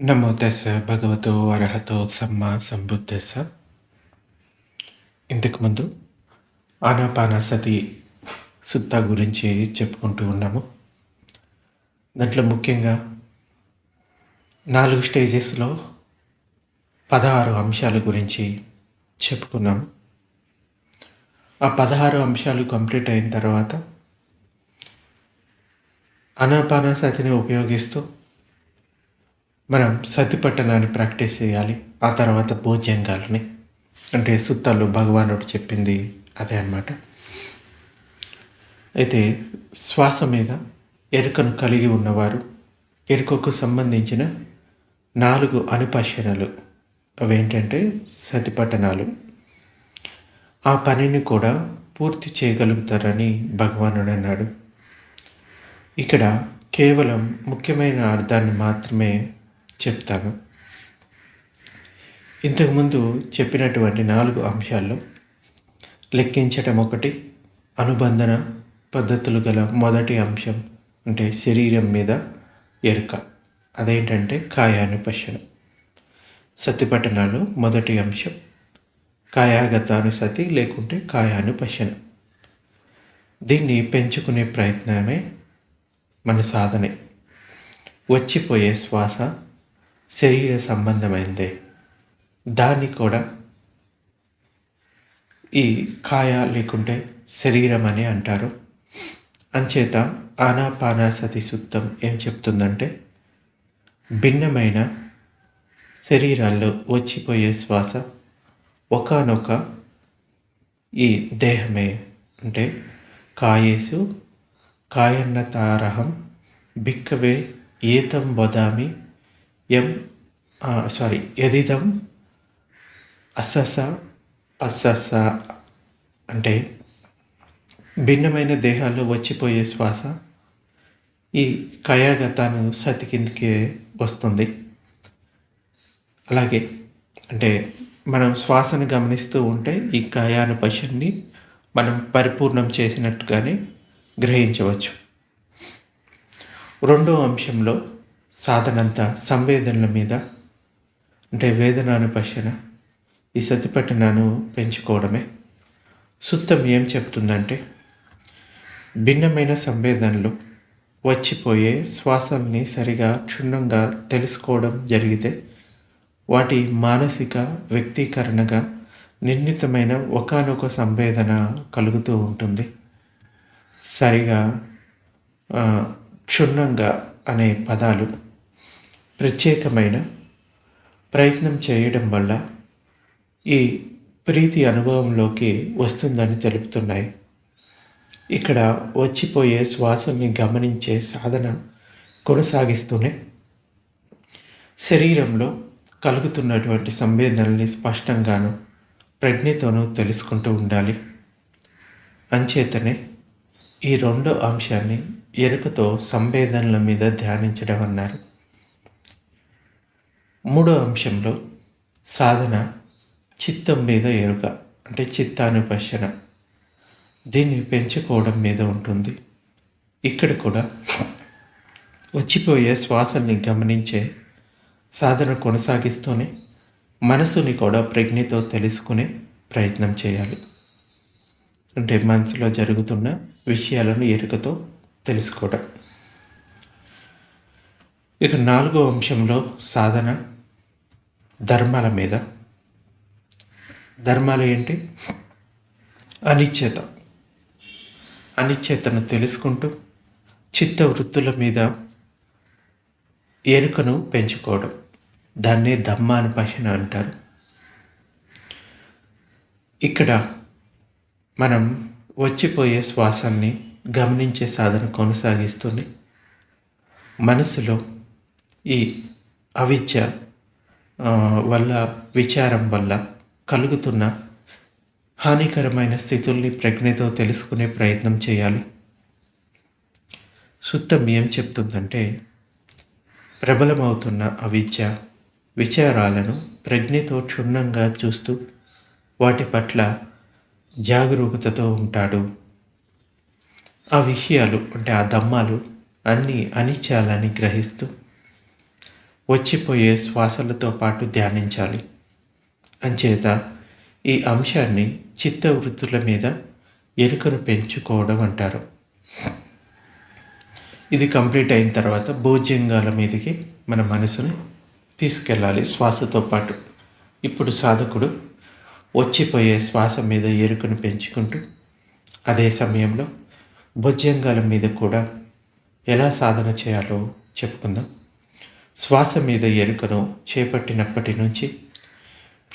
నమో దశ భగవతో అర్హతో సమ్మ సంబుద్ధెస్స ఇంతకుముందు ఆనాపానాసతి సుత్త గురించి చెప్పుకుంటూ ఉన్నాము. దాంట్లో ముఖ్యంగా నాలుగు స్టేజెస్లో పదహారు అంశాల గురించి చెప్పుకున్నాము. ఆ పదహారు అంశాలు కంప్లీట్ అయిన తర్వాత ఆనాపానాసతిని ఉపయోగిస్తూ మనం సతిపట్టణాన్ని ప్రాక్టీస్ చేయాలి. ఆ తర్వాత భోజ్యంగాలని. అంటే సుత్తాలు భగవానుడు చెప్పింది అదే అన్నమాట. అయితే శ్వాస మీద ఎరుకను కలిగి ఉన్నవారు ఎరుకకు సంబంధించిన నాలుగు అనుపశనలు. అవేంటంటే సతిపట్టణాలు. ఆ పనిని కూడా పూర్తి చేయగలుగుతారని భగవానుడు అన్నాడు. ఇక్కడ కేవలం ముఖ్యమైన అర్థాన్ని మాత్రమే చెప్తాను. ఇంతకుముందు చెప్పినటువంటి నాలుగు అంశాల్లో లెక్కించటం ఒకటి అనుబంధన పద్ధతులు గల మొదటి అంశం అంటే శరీరం మీద ఎరుక. అదేంటంటే కాయానుపశన. సతిపట్టణాలు మొదటి అంశం. కాయాగతానుసతి లేకుంటే కాయానుపశన. దీన్ని పెంచుకునే ప్రయత్నమే మన సాధనే. వచ్చిపోయే శ్వాస శరీర సంబంధమైందే. దాన్ని కూడా ఈ కాయ లేకుంటే శరీరం అని అంటారు. అంచేత ఆనాపానాసతి సూక్తం ఏం చెప్తుందంటే భిన్నమైన శరీరాల్లో వచ్చిపోయే శ్వాస ఒకనొక ఈ దేహమే. అంటే కాయేసు కాయన్నతారహం బిక్కవే ఏతం వదామి ఎం సారీ ఎదిదం అస్సస పస్సస అంటే భిన్నమైన దేహాల్లో వచ్చిపోయే శ్వాస ఈ కయాగతాను సతి కిందకి వస్తుంది. అలాగే అంటే మనం శ్వాసను గమనిస్తూ ఉంటే ఈ కయాను పశుని మనం పరిపూర్ణం చేసినట్టుగానే గ్రహించవచ్చు. రెండో అంశంలో సాధనంతా సంవేదనల మీద అంటే వేదనాను పశన ఈ సతిపట్టణను పెంచుకోవడమే. సుత్తం ఏం చెప్తుందంటే భిన్నమైన సంవేదనలు వచ్చిపోయే శ్వాసల్ని సరిగా క్షుణ్ణంగా తెలుసుకోవడం జరిగితే వాటి మానసిక వ్యక్తీకరణగా నిర్ణీతమైన ఒకనొక సంవేదన కలుగుతూ ఉంటుంది. సరిగా క్షుణ్ణంగా అనే పదాలు ప్రత్యేకమైన ప్రయత్నం చేయడం వల్ల ఈ ప్రీతి అనుభవంలోకి వస్తుందని తెలుపుతున్నాయి. ఇక్కడ వచ్చిపోయే శ్వాసని గమనించే సాధన కొనసాగిస్తూనే శరీరంలో కలుగుతున్నటువంటి సంవేదనల్ని స్పష్టంగాను ప్రజ్ఞతోనూ తెలుసుకుంటూ ఉండాలి. అంచేతనే ఈ రెండో అంశాన్ని ఎరుకతో సంవేదనల మీద ధ్యానించడం అన్నారు. మూడో అంశంలో సాధన చిత్తం మీద ఎరుక అంటే చిత్తానుపశన. దీన్ని పెంచుకోవడం మీద ఉంటుంది. ఇక్కడ కూడా వచ్చిపోయే శ్వాసల్ని గమనించే సాధన కొనసాగిస్తూనే మనసుని కూడా ప్రజ్ఞతో తెలుసుకునే ప్రయత్నం చేయాలి. అంటే మనసులో జరుగుతున్న విషయాలను ఎరుకతో తెలుసుకోవడం ఇక నాలుగో అంశంలో సాధన ధర్మాల మీద. ధర్మాలు ఏంటి? అనిశ్చేత అనిశ్చేతను తెలుసుకుంటూ చిత్త వృత్తుల మీద ఎరుకను పెంచుకోవడం. దాన్నే పహిన అంటారు. ఇక్కడ మనం వచ్చిపోయే శ్వాసాన్ని గమనించే సాధన కొనసాగిస్తూనే మనసులో ఈ అవిద్య వల్ల విచారం వల్ల కలుగుతున్న హానికరమైన స్థితుల్ని ప్రజ్ఞతో తెలుసుకునే ప్రయత్నం చేయాలి. సుత్తం ఏం చెప్తుందంటే ప్రబలమవుతున్న అవిద్య విచారాలను ప్రజ్ఞతో క్షుణ్ణంగా చూస్తూ వాటి పట్ల జాగరూకతతో ఉంటాడు. ఆ విషయాలు అంటే ఆ దమ్మాలు అన్నీ అనిత్యాలని గ్రహిస్తూ వచ్చిపోయే శ్వాసలతో పాటు ధ్యానించాలి. అంచేత ఈ అంశాన్ని చిత్తవృత్తుల మీద ఎరుకను పెంచుకోవడం అంటారు. ఇది కంప్లీట్ అయిన తర్వాత భోజ్యంగాల మీదకి మన మనసుని తీసుకెళ్ళాలి శ్వాసతో పాటు. ఇప్పుడు సాధకుడు వచ్చిపోయే శ్వాస మీద ఎరుకను పెంచుకుంటూ అదే సమయంలో భుజంగాల మీద కూడా ఎలా సాధన చేయాలో చెప్పుకుందాం. శ్వాస మీద ఎరుకను చేపట్టినప్పటి నుంచి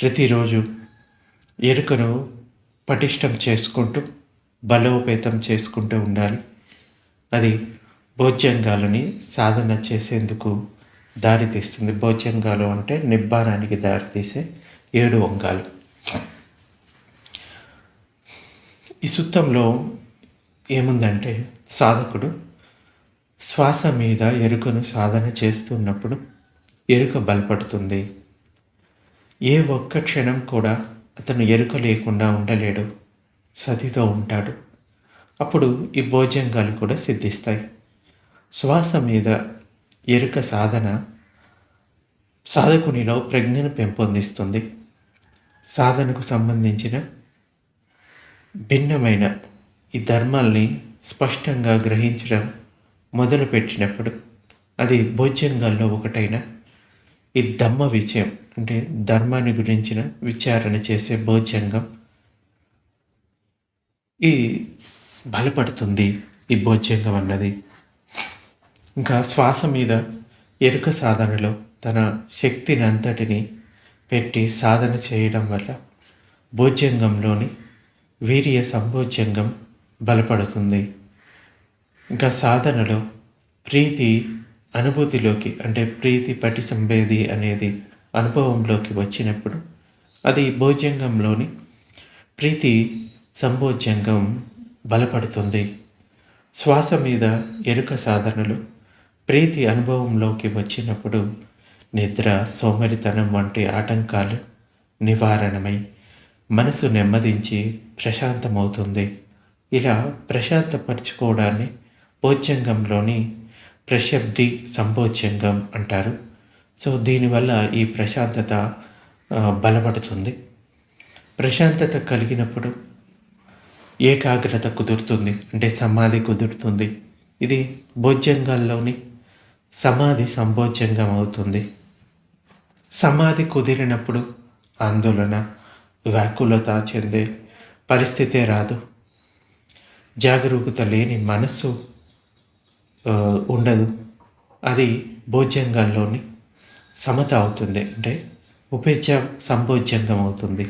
ప్రతిరోజు ఎరుకను పటిష్టం చేసుకుంటూ బలోపేతం చేసుకుంటూ ఉండాలి. అది భోజ్యంగాలని సాధన చేసేందుకు దారితీస్తుంది. భోజ్యంగాలు అంటే నిబ్బానానికి దారితీసే ఏడు వంగాలు. ఈ సుత్తంలో ఏముందంటే సాధకుడు శ్వాస మీద ఎరుకను సాధన చేస్తున్నప్పుడు ఎరుక బలపడుతుంది. ఏ ఒక్క క్షణం కూడా అతను ఎరుక లేకుండా ఉండలేడు. సతితో ఉంటాడు. అప్పుడు ఈ భోజంగాలు కూడా సిద్ధిస్తాయి. శ్వాస మీద ఎరుక సాధన సాధకునిలో ప్రజ్ఞను పెంపొందిస్తుంది. సాధనకు సంబంధించిన భిన్నమైన ఈ ధర్మాల్ని స్పష్టంగా గ్రహించడం మొదలుపెట్టినప్పుడు అది భోజ్యంగాల్లో ఒకటైన ఈ దమ్మ విజయం అంటే ధర్మాన్ని గురించిన విచారణ చేసే భోజ్యంగం ఈ బలపడుతుంది ఈ భోజ్యంగం అన్నది. ఇంకా శ్వాస మీద ఎరుక సాధనలో తన శక్తిని అంతటిని పెట్టి సాధన చేయడం వల్ల భోజ్యంగంలోని వీర్య సంభోజ్యంగం బలపడుతుంది. ఇంకా సాధనలో ప్రీతి అనుభూతిలోకి అంటే ప్రీతి పటి సంవేది అనేది అనుభవంలోకి వచ్చినప్పుడు అది భోజ్యంగంలోని ప్రీతి సంభోజ్యంగం బలపడుతుంది. శ్వాస మీద ఎరుక సాధనలు ప్రీతి అనుభవంలోకి వచ్చినప్పుడు నిద్ర సోమరితనం వంటి ఆటంకాలు నివారణమై మనసు నెమ్మదించి ప్రశాంతమవుతుంది. ఇలా ప్రశాంతపరచుకోవడాన్ని భోజ్యంగంలోని ప్రశబ్ది సంభోజ్యంగం అంటారు. సో దీనివల్ల ఈ ప్రశాంతత బలపడుతుంది. ప్రశాంతత కలిగినప్పుడు ఏకాగ్రత కుదురుతుంది. అంటే సమాధి కుదురుతుంది. ఇది భోజ్యంగాల్లోని సమాధి సంభోజ్యంగం అవుతుంది. సమాధి కుదిరినప్పుడు ఆందోళన వ్యాకులత చెందే పరిస్థితే రాదు. జాగరూకత లేని మనస్సు ఉండదు. అది భోజ్యంగాల్లోని సమత అవుతుంది. అంటే ఉపేక్ష సంభోజ్యంగం అవుతుంది.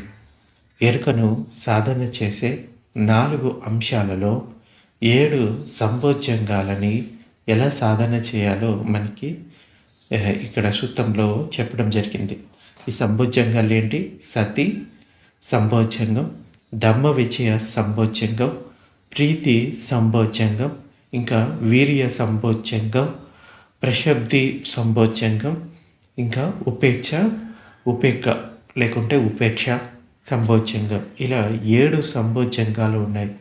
ఎరుకను సాధన చేసే నాలుగు అంశాలలో ఏడు సంభోజ్యంగాలని ఎలా సాధన చేయాలో మనకి ఇక్కడ సూత్రంలో చెప్పడం జరిగింది. ఈ సంభోజ్యంగాలు ఏంటి? సతి సంభోజ్యంగం ధమ్మ విజయ సంభోజ్యంగం ప్రీతి సంభోజ్యంగం ఇంకా వీర్య సంభోజ్యంగం ప్రశబ్ది సంభోజ్యంగం ఇంకా ఉపేక్ష ఉపేక్ష లేకుంటే ఉపేక్ష సంభోజ్యంగం ఇలా ఏడు సంభోజ్యంగాలు ఉన్నాయి.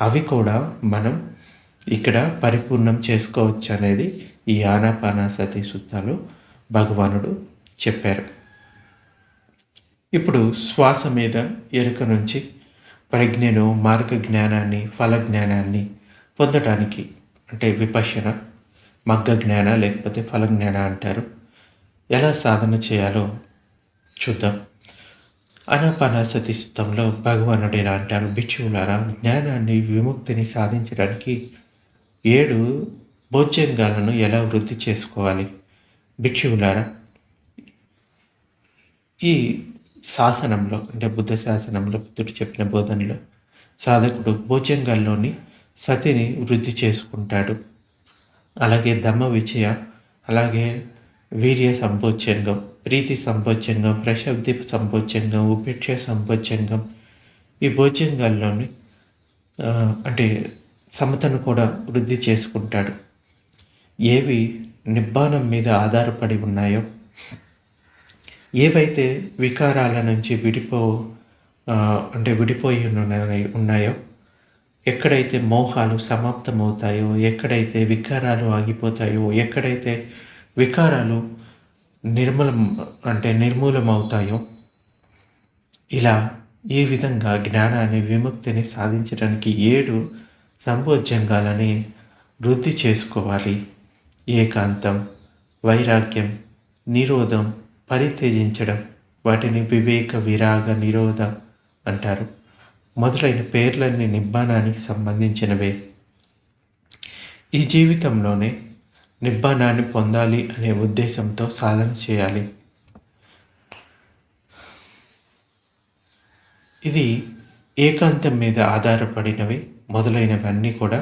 అవి కూడా మనం ఇక్కడ పరిపూర్ణం చేసుకోవచ్చు అనేది ఈ ఆనాపానాసతి సూత్రాలు భగవానుడు చెప్పారు. ఇప్పుడు శ్వాస మీద ఎరుక నుంచి ప్రజ్ఞను మార్గ జ్ఞానాన్ని ఫల జ్ఞానాన్ని పొందడానికి అంటే విపశన మగ్గ జ్ఞాన లేకపోతే ఫల జ్ఞాన అంటారు. ఎలా సాధన చేయాలో చూద్దాం. అనపనాసతి స్థితంలో భగవానుడు ఎలా అంటారు? భిక్షువులారా జ్ఞానాన్ని విముక్తిని సాధించడానికి ఏడు భోజ్యంగాలను ఎలా వృద్ధి చేసుకోవాలి? భిక్షువులారా ఈ శాసనంలో అంటే బుద్ధ శాసనంలో బుద్ధుడు చెప్పిన బోధనలో సాధకుడు భోజ్యంగాల్లోని సతిని వృద్ధి చేసుకుంటాడు. అలాగే దమ్మ విజయ అలాగే వీర్య సంపోచంగం ప్రీతి సంపోచంగం ప్రశబ్ది సంపోచంగం ఉపేక్ష సంపోచంగం ఈ భోజ్యంగాల్లోని అంటే సమతను కూడా వృద్ధి చేసుకుంటాడు. ఏవి నిబ్బానం మీద ఆధారపడి ఉన్నాయో ఏవైతే వికారాల నుంచి విడిపో అంటే విడిపోయి ఉన్నాయో ఎక్కడైతే మోహాలు సమాప్తమవుతాయో ఎక్కడైతే వికారాలు ఆగిపోతాయో ఎక్కడైతే వికారాలు నిర్మూలం అంటే నిర్మూలమవుతాయో ఇలా ఈ విధంగా జ్ఞానాన్ని విముక్తిని సాధించడానికి ఏడు సంభోజ్యంగాలని వృద్ధి చేసుకోవాలి. ఏకాంతం వైరాగ్యం నిరోధం పరిత్యజించడం వాటిని వివేక విరాగ నిరోధం అంటారు. మొదలైన పేర్లన్నీ నిబ్బానానికి సంబంధించినవే. ఈ జీవితంలోనే నిబ్బానాన్ని పొందాలి అనే ఉద్దేశంతో సాధన చేయాలి. ఇది ఏకాంతం మీద ఆధారపడినవి మొదలైనవన్నీ కూడా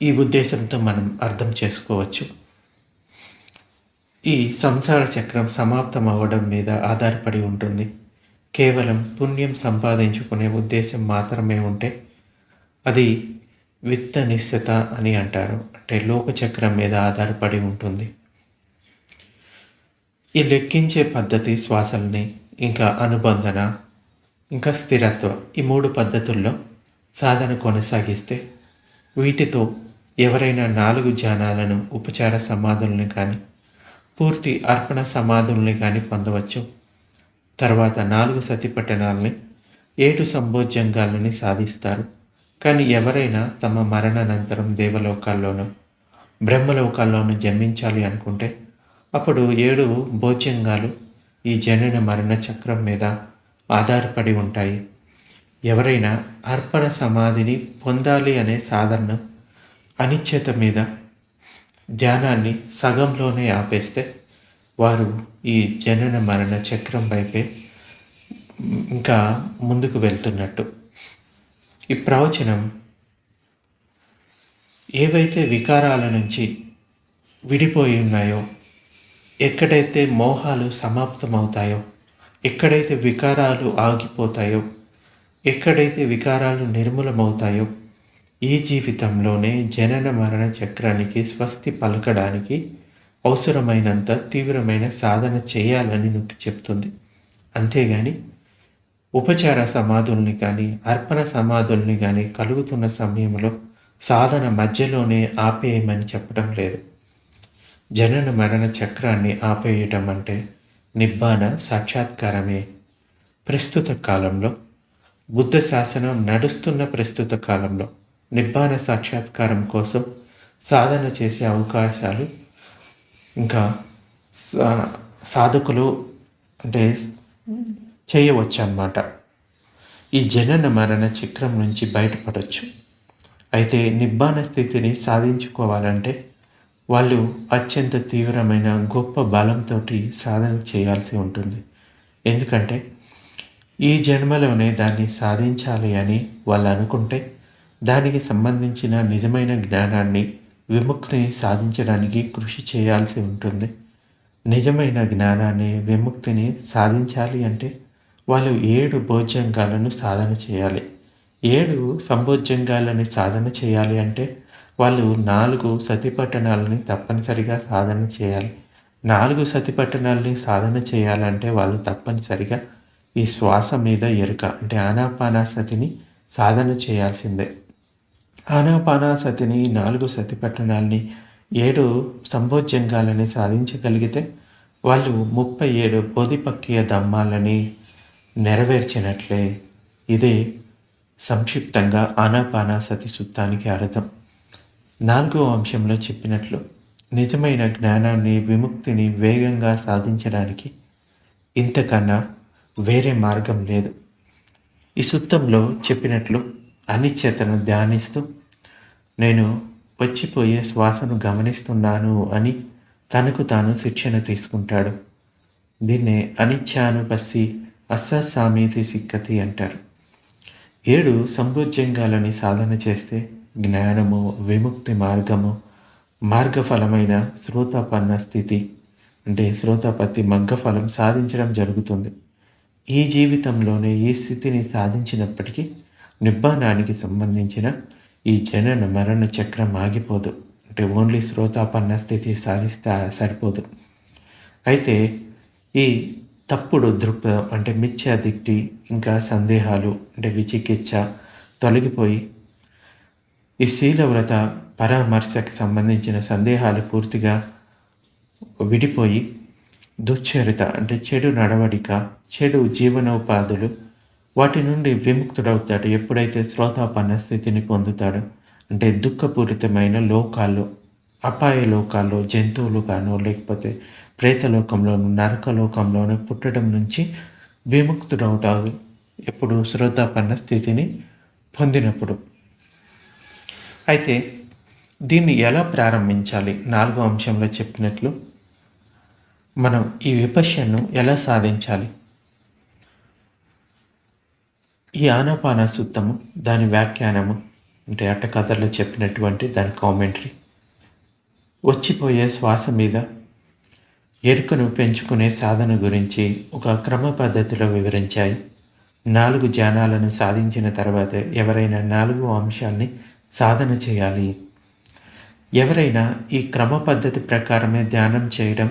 ఈ ఉద్దేశంతో మనం అర్థం చేసుకోవచ్చు. ఈ సంసార చక్రం సమాప్తం అవ్వడం మీద ఆధారపడి ఉంటుంది. కేవలం పుణ్యం సంపాదించుకునే ఉద్దేశం మాత్రమే ఉంటే అది విత్త నిశ్చిత అని అంటారు. అంటే లోకచక్రం మీద ఆధారపడి ఉంటుంది. ఈ లెక్కించే పద్ధతి శ్వాసల్ని ఇంకా అనుబంధన ఇంకా స్థిరత్వం ఈ మూడు పద్ధతుల్లో సాధన కొనసాగిస్తే వీటితో ఎవరైనా నాలుగు జానాలను ఉపచార సమాధుల్ని కానీ పూర్తి అర్పణ సమాధుల్ని కానీ పొందవచ్చు. తర్వాత నాలుగు సతిపట్టణాలని ఏడు సంభోజ్యంగాలని సాధిస్తారు. కానీ ఎవరైనా తమ మరణానంతరం దేవలోకాల్లోనూ బ్రహ్మలోకాల్లోనూ జన్మించాలి అనుకుంటే అప్పుడు ఏడు భోజ్యంగాలు ఈ జనన మరణ చక్రం మీద ఆధారపడి ఉంటాయి. ఎవరైనా అర్పణ సమాధిని పొందాలి అనే సాధారణ అనిశ్చత మీద ధ్యానాన్ని సగంలోనే ఆపేస్తే వారు ఈ జనన మరణ చక్రం వైపే ఇంకా ముందుకు వెళ్తున్నట్టు. ఈ ప్రవచనం ఏవైతే వికారాల నుంచి విడిపోయి ఉన్నాయో ఎక్కడైతే మోహాలు సమాప్తమవుతాయో ఎక్కడైతే వికారాలు ఆగిపోతాయో ఎక్కడైతే వికారాలు నిర్మూలమవుతాయో ఈ జీవితంలోనే జనన మరణ చక్రానికి స్వస్తి పలకడానికి అవసరమైనంత తీవ్రమైన సాధన చేయాలని నొక్కి చెప్తుంది. అంతేగాని ఉపచార సమాధుల్ని కానీ అర్పణ సమాధుల్ని కానీ కలుగుతున్న సమయంలో సాధన మధ్యలోనే ఆపేయమని చెప్పడం లేదు. జనన మరణ చక్రాన్ని ఆపేయటం అంటే నిబ్బాన సాక్షాత్కారమే. ప్రస్తుత కాలంలో బుద్ధ శాసనం నడుస్తున్న ప్రస్తుత కాలంలో నిబ్బాన సాక్షాత్కారం కోసం సాధన చేసే అవకాశాలు ఇంకా సాధకులు అంటే చేయవచ్చు అన్నమాట ఈ జనన మరణ చక్రం నుంచి బయటపడవచ్చు అయితే నిబ్బాన స్థితిని సాధించుకోవాలంటే వాళ్ళు అత్యంత తీవ్రమైన గొప్ప బలంతో సాధన చేయాల్సి ఉంటుంది. ఎందుకంటే ఈ జన్మలోనే దాన్ని సాధించాలి అని వాళ్ళు అనుకుంటే దానికి సంబంధించిన నిజమైన జ్ఞానాన్ని విముక్తిని సాధించడానికి కృషి చేయాల్సి ఉంటుంది. నిజమైన జ్ఞానాన్ని విముక్తిని సాధించాలి అంటే వాళ్ళు ఏడు భోజ్యంగాలను సాధన చేయాలి. ఏడు సంభోజ్యంగాలని సాధన చేయాలి అంటే వాళ్ళు నాలుగు సతిపట్టణాలని తప్పనిసరిగా సాధన చేయాలి. నాలుగు సతిపట్టణాలని సాధన చేయాలంటే వాళ్ళు తప్పనిసరిగా ఈ శ్వాస మీద ఎరుక అంటే ఆనాపానాసతిని సాధన చేయాల్సిందే. ఆనాపానాసతిని నాలుగు సతిపట్టణాలని ఏడు సంభోజ్యంగాలని సాధించగలిగితే వాళ్ళు ముప్పై ఏడు బోధిపక్కీయ దమ్మాలని నెరవేర్చినట్లే. ఇదే సంక్షిప్తంగా ఆనాపానాసతి సుత్తానికి అర్థం. నాలుగో అంశంలో చెప్పినట్లు నిజమైన జ్ఞానాన్ని విముక్తిని వేగంగా సాధించడానికి ఇంతకన్నా వేరే మార్గం లేదు. ఈ సుత్తంలో చెప్పినట్లు అనిశ్చతను ధ్యానిస్తూ నేను వచ్చిపోయే శ్వాసను గమనిస్తున్నాను అని తనకు తాను శిక్షణ తీసుకుంటాడు. దీన్నే అనిచ్ఛానుపస్సి అస్సామీతి సిక్కతి అంటారు. ఏడు సంబోధ్యంగాలని సాధన చేస్తే జ్ఞానము విముక్తి మార్గము మార్గఫలమైన శ్రోతాపన్న స్థితి అంటే శ్రోతాపత్తి మగ్గఫలం సాధించడం జరుగుతుంది. ఈ జీవితంలోనే ఈ స్థితిని సాధించినప్పటికీ నిబ్బానానికి సంబంధించిన ఈ జనన మరణ చక్రం ఆగిపోదు. అంటే ఓన్లీ శ్రోతాపన్న స్థితి సాధిస్తా సరిపోదు. అయితే ఈ తప్పుడు దృక్పథం అంటే మిథ్యా దిక్టి ఇంకా సందేహాలు అంటే విచికిత్స తొలగిపోయి ఈ శీలవ్రత పరామర్శకు సంబంధించిన సందేహాలు పూర్తిగా విడిపోయి దుశ్చరిత అంటే చెడు నడవడిక చెడు జీవనోపాధులు వాటి నుండి విముక్తుడవుతాడు. ఎప్పుడైతే శ్రోతాపన్న స్థితిని పొందుతాడో అంటే దుఃఖపూరితమైన లోకాల్లో అపాయ లోకాల్లో జంతువులుగానో లేకపోతే ప్రేతలోకంలోను నరకలోకంలోనూ పుట్టడం నుంచి విముక్తుడవుతాడు ఎప్పుడు శ్రోతాపన్న స్థితిని పొందినప్పుడు. అయితే దీన్ని ఎలా ప్రారంభించాలి? నాలుగో అంశంలో చెప్పినట్లు మనం ఈ విపశ్యను ఎలా సాధించాలి? ఈ ఆనాపాన సూత్తము దాని వ్యాఖ్యానము అంటే అట్టకథలో చెప్పినటువంటి దాని కామెంటరీ వచ్చిపోయే శ్వాస మీద ఎరుకను పెంచుకునే సాధన గురించి ఒక క్రమ పద్ధతిలో వివరించాయి. నాలుగు ధ్యానాలను సాధించిన తర్వాత ఎవరైనా నాలుగు అంశాన్ని సాధన చేయాలి. ఎవరైనా ఈ క్రమ పద్ధతి ప్రకారమే ధ్యానం చేయడం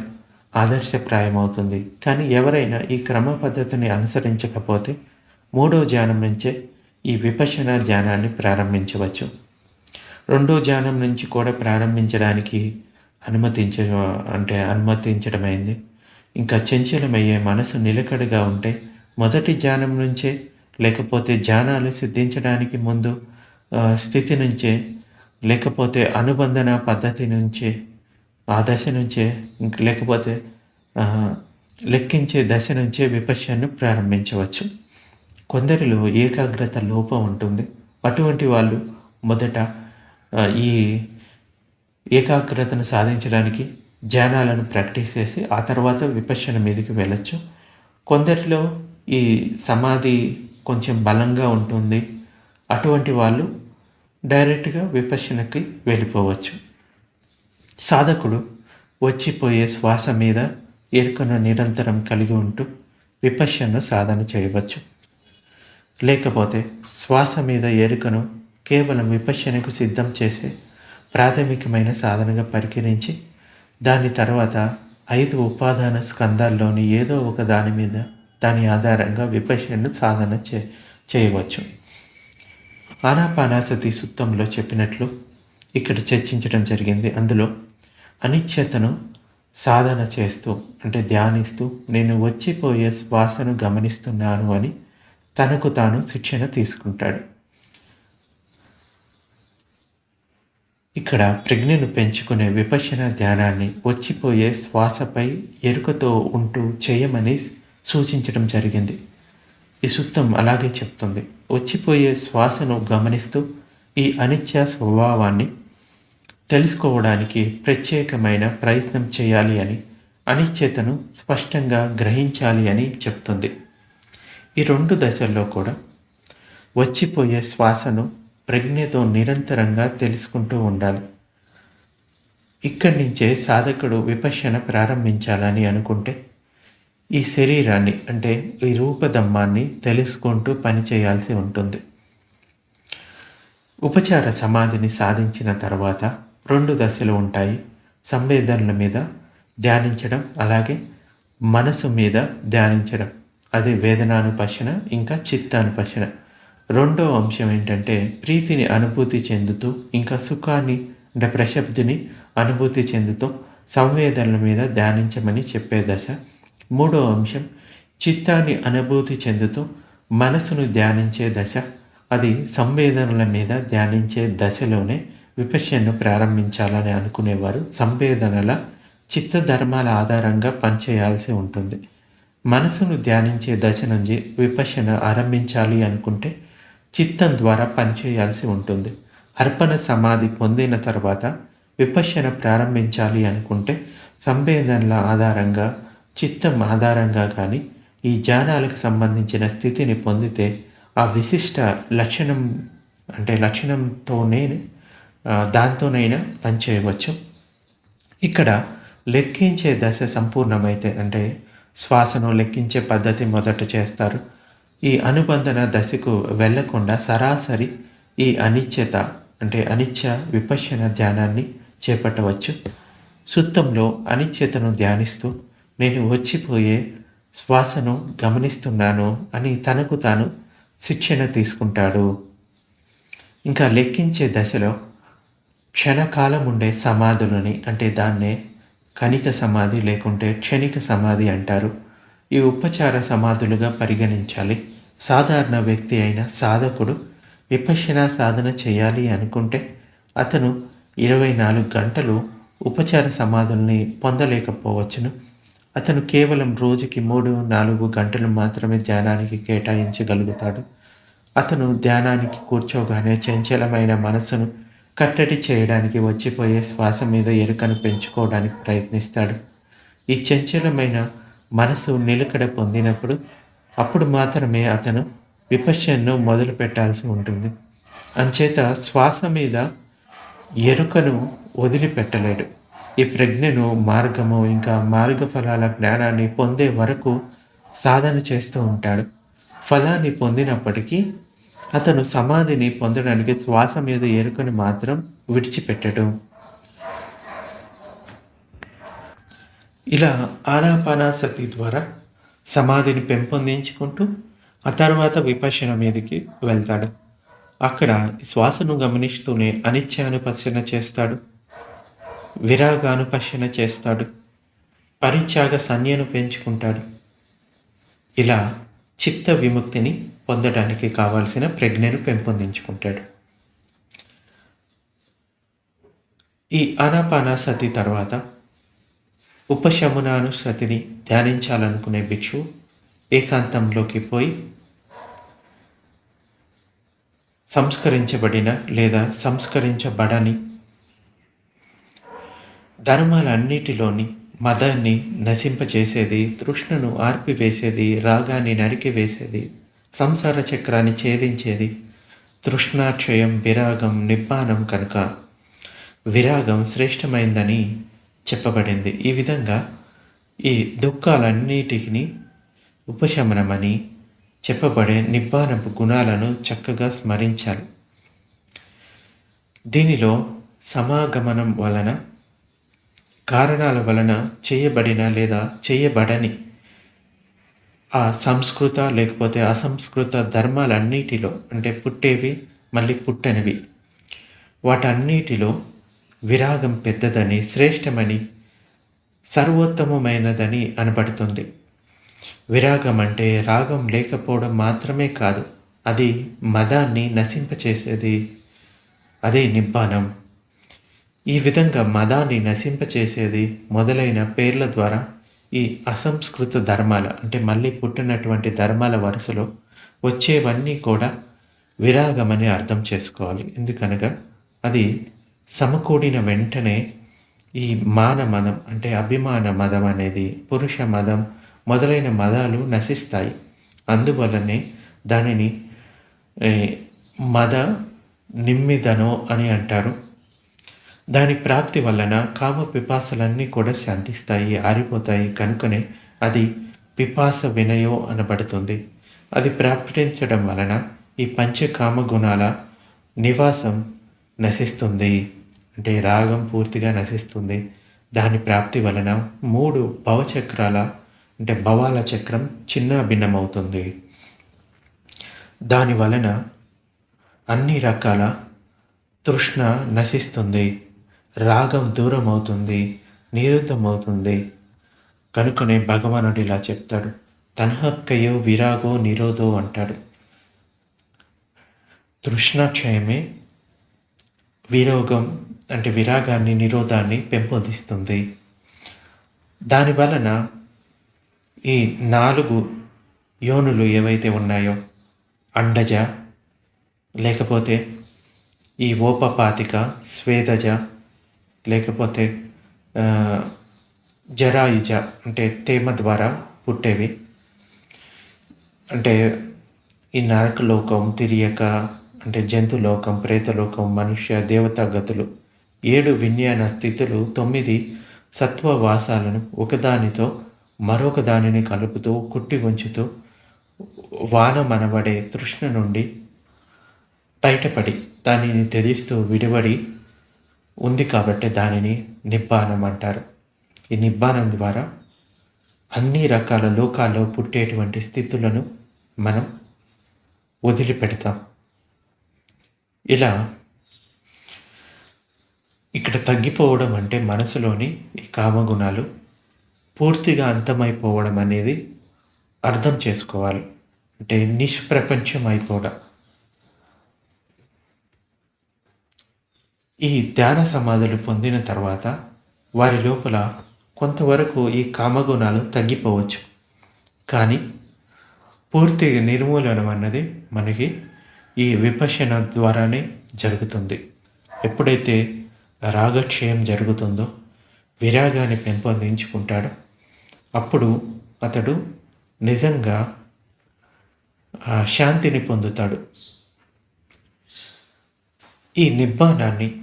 ఆదర్శప్రాయమవుతుంది. కానీ ఎవరైనా ఈ క్రమ పద్ధతిని అనుసరించకపోతే మూడో ధ్యానం నుంచే ఈ విపశన ధ్యానాన్ని ప్రారంభించవచ్చు. రెండో ధ్యానం నుంచి కూడా ప్రారంభించడానికి అనుమతించ అంటే అనుమతించడమైంది. ఇంకా చంచలమయ్యే మనసు నిలకడగా ఉంటే మొదటి ధ్యానం నుంచే లేకపోతే ధ్యానాలు సిద్ధించడానికి ముందు స్థితి నుంచే లేకపోతే అనుబంధన పద్ధతి నుంచే ఆ దశ నుంచే లేకపోతే లెక్కించే దశ నుంచే విపశ్యను ప్రారంభించవచ్చు. కొందరిలో ఏకాగ్రత లోపం ఉంటుంది. అటువంటి వాళ్ళు మొదట ఈ ఏకాగ్రతను సాధించడానికి ధ్యానాలను ప్రాక్టీస్ చేసి ఆ తర్వాత విపక్షణ మీదకి వెళ్ళచ్చు. కొందరిలో ఈ సమాధి కొంచెం బలంగా ఉంటుంది. అటువంటి వాళ్ళు డైరెక్ట్గా విపక్షణకి వెళ్ళిపోవచ్చు. సాధకుడు వచ్చిపోయే శ్వాస మీద ఎరుకను నిరంతరం కలిగి ఉంటూ విపశ్యను సాధన చేయవచ్చు. లేకపోతే శ్వాస మీద ఎరుకను కేవలం విపశ్యనకు సిద్ధం చేసే ప్రాథమికమైన సాధనగా పరిగణించి దాని తర్వాత ఐదు ఉపాదాన స్కందాల్లోని ఏదో ఒక దాని మీద దాని ఆధారంగా విపశ్యను సాధన చే చేయవచ్చు. ఆనాపానాసతి సుత్తంలో చెప్పినట్లు ఇక్కడ చర్చించడం జరిగింది. అందులో అనిశ్చతను సాధన చేస్తూ అంటే ధ్యానిస్తూ నేను వచ్చిపోయే శ్వాసను గమనిస్తున్నాను అని తనకు తాను శిక్షణ తీసుకుంటాడు. ఇక్కడ ప్రజ్ఞను పెంచుకునే విపశన ధ్యానాన్ని వచ్చిపోయే శ్వాసపై ఎరుకతో ఉంటూ చేయమని సూచించడం జరిగింది. ఈ సుత్తం అలాగే చెప్తుంది. వచ్చిపోయే శ్వాసను గమనిస్తూ ఈ అనిత్య స్వభావాన్ని తెలుసుకోవడానికి ప్రత్యేకమైన ప్రయత్నం చేయాలి అని అనిశ్చేతను స్పష్టంగా గ్రహించాలి అని చెప్తుంది. ఈ రెండు దశల్లో కూడా వచ్చిపోయే శ్వాసను ప్రజ్ఞతో నిరంతరంగా తెలుసుకుంటూ ఉండాలి. ఇక్కడి నుంచే సాధకుడు విపశన ప్రారంభించాలని అనుకుంటే ఈ శరీరాన్ని అంటే ఈ రూపధమ్మాన్ని తెలుసుకుంటూ పనిచేయాల్సి ఉంటుంది. ఉపచార సమాధిని సాధించిన తర్వాత రెండు దశలు ఉంటాయి. సంవేదనల మీద ధ్యానించడం అలాగే మనసు మీద ధ్యానించడం. అది వేదనానుపశన ఇంకా చిత్తానుపశన. రెండో అంశం ఏంటంటే ప్రీతిని అనుభూతి చెందుతూ ఇంకా సుఖాన్ని అంటే ప్రశబ్దిని అనుభూతి చెందుతూ సంవేదనల మీద ధ్యానించమని చెప్పే దశ. మూడో అంశం చిత్తాన్ని అనుభూతి చెందుతూ మనసును ధ్యానించే దశ. అది సంవేదనల మీద ధ్యానించే దశలోనే విపశ్యను ప్రారంభించాలని అనుకునేవారు. సంవేదనల చిత్త ధర్మాల ఆధారంగా పనిచేయాల్సి ఉంటుంది. మనసును ధ్యానించే దశ నుంచి విపశన ఆరంభించాలి అనుకుంటే చిత్తం ద్వారా పనిచేయాల్సి ఉంటుంది. అర్పణ సమాధి పొందిన తర్వాత విపశన ప్రారంభించాలి అనుకుంటే సంవేదనల ఆధారంగా చిత్తం ఆధారంగా కానీ ఈ జానాలకు సంబంధించిన స్థితిని పొందితే ఆ విశిష్ట లక్షణం అంటే లక్షణంతోనే దాంతోనైనా పనిచేయవచ్చు. ఇక్కడ లెక్కించే దశ సంపూర్ణమైతే అంటే శ్వాసను లెక్కించే పద్ధతి మొదట చేస్తారు. ఈ అనుబంధన దశకు వెళ్ళకుండా సరాసరి ఈ అనిత్యత అంటే అనిత్య విపశ్యన ధ్యానాన్ని చేపట్టవచ్చు. సుత్తంలో అనిత్యతను ధ్యానిస్తూ నేను వచ్చిపోయే శ్వాసను గమనిస్తున్నాను అని తనకు తాను శిక్షణ తీసుకుంటాడు. ఇంకా లెక్కించే దశలో క్షణకాలం ఉండే సమాధులని అంటే దాన్నే కణిక సమాధి లేకుంటే క్షణిక సమాధి అంటారు. ఈ ఉపచార సమాధులుగా పరిగణించాలి. సాధారణ వ్యక్తి అయిన సాధకుడు విపశ్యన సాధన చేయాలి అనుకుంటే అతను ఇరవై నాలుగు గంటలు ఉపచార సమాధుల్ని పొందలేకపోవచ్చును. అతను కేవలం రోజుకి మూడు నాలుగు గంటలు మాత్రమే ధ్యానానికి కేటాయించగలుగుతాడు. అతను ధ్యానానికి కూర్చోగానే చంచలమైన మనస్సును కట్టడి చేయడానికి వచ్చిపోయే శ్వాస మీద ఎరుకను పెంచుకోవడానికి ప్రయత్నిస్తాడు. ఈ చంచలమైన మనసు నిలకడ పొందినప్పుడు అప్పుడు మాత్రమే అతను విపశ్యన్ను మొదలు పెట్టాల్సి ఉంటుంది. అంచేత శ్వాస మీద ఎరుకను వదిలిపెట్టలేడు. ఈ ప్రజ్ఞను మార్గము ఇంకా మార్గ ఫలాల జ్ఞానాన్ని పొందే వరకు సాధన చేస్తూ ఉంటాడు. ఫలాన్ని పొందినప్పటికీ అతను సమాధిని పొందడానికి శ్వాస మీద ఏరుకొని మాత్రం విడిచిపెట్టడు. ఇలా ఆనాపానాసక్తి ద్వారా సమాధిని పెంపొందించుకుంటూ ఆ తర్వాత విపశన మీదకి వెళ్తాడు. అక్కడ శ్వాసను గమనిస్తూనే అనిత్యానుపశన చేస్తాడు. విరాగానుపశన చేస్తాడు. పరిత్యాగ సంజ్ఞను పెంచుకుంటాడు. ఇలా చిత్త విముక్తిని పొందడానికి కావాల్సిన ప్రజ్ఞను పెంపొందించుకుంటాడు. ఈ ఆనాపానాసతి తర్వాత ఉపశమనానుసతిని ధ్యానించాలనుకునే భిక్షు ఏకాంతంలోకి పోయి సంస్కరించబడిన లేదా సంస్కరించబడని ధర్మాలన్నిటిలోని మదాన్ని నశింపచేసేది తృష్ణను ఆర్పివేసేది రాగాన్ని నరికివేసేది సంసార చక్రాన్ని ఛేదించేది తృష్ణాక్షయం విరాగం నిబ్బానం కనుక. విరాగం శ్రేష్టమైందని చెప్పబడింది. ఈ విధంగా ఈ దుఃఖాలన్నిటిని ఉపశమనమని చెప్పబడే నిబ్బానపు గుణాలను చక్కగా స్మరించాలి. దీనిలో సమాగమనం వలన కారణాల వలన చేయబడిన లేదా చేయబడని ఆ సంస్కృత లేకపోతే అసంస్కృత ధర్మాలన్నిటిలో అంటే పుట్టేవి మళ్ళీ పుట్టనివి వాటన్నిటిలో విరాగం పెద్దదని శ్రేష్టమని సర్వోత్తమమైనదని అనబడుతుంది. విరాగం అంటే రాగం లేకపోవడం మాత్రమే కాదు అది మదాన్ని నశింపచేసేది అదే నిబ్బానం ఈ విధంగా మదాన్ని నశింపచేసేది మొదలైన పేర్ల ద్వారా ఈ అసంస్కృత ధర్మాల అంటే మళ్ళీ పుట్టినటువంటి ధర్మాల వరుసలో వచ్చేవన్నీ కూడా విరాగమని అర్థం చేసుకోవాలి. ఎందుకనగా అది సమకూడిన వెంటనే ఈ మాన మదం అంటే అభిమాన మదం అనేది పురుష మదం మొదలైన మదాలు నశిస్తాయి. అందువలనే దానిని మద నిమ్మిదనో అని అంటారు. దాని ప్రాప్తి వలన కామ పిపాసలన్నీ కూడా శాంతిస్తాయి ఆరిపోతాయి. కనుకనే అది పిపాస వినయో అనబడుతుంది. అది ప్రాప్తించడం వలన ఈ పంచకామ గుణాల నివాసం నశిస్తుంది. అంటే రాగం పూర్తిగా నశిస్తుంది. దాని ప్రాప్తి వలన మూడు భవచక్రాల అంటే భవాల చక్రం చిన్న భిన్నమవుతుంది. దాని వలన అన్ని రకాల తృష్ణ నశిస్తుంది. రాగం దూరం అవుతుంది నిరుద్ధమవుతుంది కనుకనే భగవానుడు ఇలా చెప్తాడు. తన్హక్కయో విరాగో నిరోధో అంటాడు. తృష్ణాక్షయమే విరోగం అంటే విరాగాన్ని నిరోధాన్ని పెంపొందిస్తుంది. దాని వలన ఈ నాలుగు యోనులు ఏవైతే ఉన్నాయో అండజ లేకపోతే ఈ ఓపపాతిక స్వేదజ లేకపోతే జరాయుజ అంటే తేమ ద్వారా పుట్టేవి. అంటే ఈ నరకలోకం తిరియక అంటే జంతులోకం ప్రేతలోకం మనుష్య దేవతాగతులు ఏడు విజ్ఞాన స్థితులు తొమ్మిది సత్వవాసాలను ఒకదానితో మరొక దానిని కలుపుతూ కుట్టి ఉంచుతూ వానమనబడే తృష్ణ నుండి బయటపడి దానిని తెదిస్తూ విడివడి ఉంది కాబట్టి దానిని నిబ్బానం అంటారు. ఈ నిబ్బానం ద్వారా అన్ని రకాల లోకాల్లో పుట్టేటువంటి స్థితులను మనం వదిలిపెడతాం. ఇలా ఇక్కడ తగ్గిపోవడం అంటే మనసులోని ఈ కామగుణాలు పూర్తిగా అంతమైపోవడం అనేది అర్థం చేసుకోవాలి. అంటే నిష్ప్రపంచం అయిపోవడం. ఈ ధ్యాన సమాధులు పొందిన తర్వాత వారి లోపల కొంతవరకు ఈ కామగుణాలు తగ్గిపోవచ్చు. కానీ పూర్తి నిర్మూలనం అన్నది మనకి ఈ విపశన ద్వారానే జరుగుతుంది. ఎప్పుడైతే రాగక్షయం జరుగుతుందో విరాగాన్ని పెంపొందించుకుంటాడో అప్పుడు అతడు నిజంగా శాంతిని పొందుతాడు. ఈ నిబ్బానాన్ని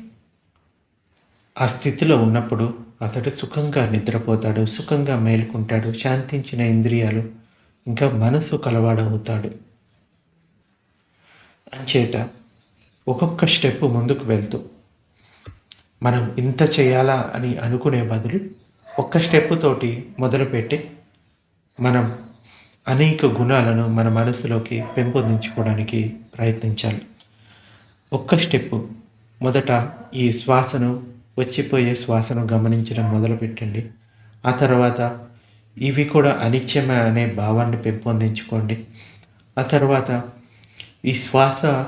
ఆ స్థితిలో ఉన్నప్పుడు అతడు సుఖంగా నిద్రపోతాడు సుఖంగా మేలుకుంటాడు శాంతించిన ఇంద్రియాలు ఇంకా మనసు కలవాడవుతాడు. అంచేత ఒక్కొక్క స్టెప్ ముందుకు వెళ్తూ మనం ఇంత చేయాలా అని అనుకునే బదులు ఒక్క స్టెప్ తోటి మొదలుపెట్టి మనం అనేక గుణాలను మన మనసులోకి పెంపొందించుకోవడానికి ప్రయత్నించాలి. ఒక్క స్టెప్ మొదట ఈ శ్వాసను వచ్చిపోయే శ్వాసను గమనించడం మొదలుపెట్టండి. ఆ తర్వాత ఇవి కూడా అనిత్యమే అనే భావాన్ని పెంపొందించుకోండి. ఆ తర్వాత ఈ శ్వాస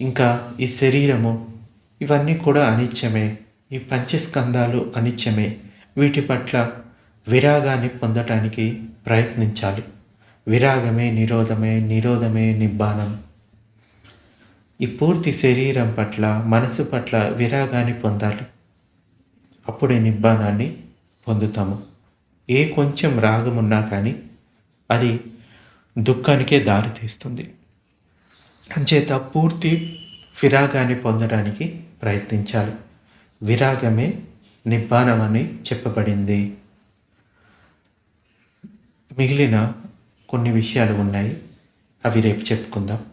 ఇంకా ఈ శరీరము ఇవన్నీ కూడా అనిత్యమే. ఈ పంచస్కందాలు అనిత్యమే. వీటి పట్ల విరాగాన్ని పొందటానికి ప్రయత్నించాలి. విరాగమే నిరోధమే నిరోధమే నిబ్బానం ఈ పూర్తి శరీరం పట్ల మనసు పట్ల విరాగాన్ని పొందాలి. అప్పుడే నిబ్బానాన్ని పొందుతాము. ఏ కొంచెం రాగం ఉన్నా కానీ అది దుఃఖానికే దారి తీస్తుంది. అంచేత పూర్తి విరాగాన్ని పొందడానికి ప్రయత్నించాలి. విరాగమే నిబ్బానం అని చెప్పబడింది. మిగిలిన కొన్ని విషయాలు ఉన్నాయి. అవి రేపు చెప్పుకుందాం.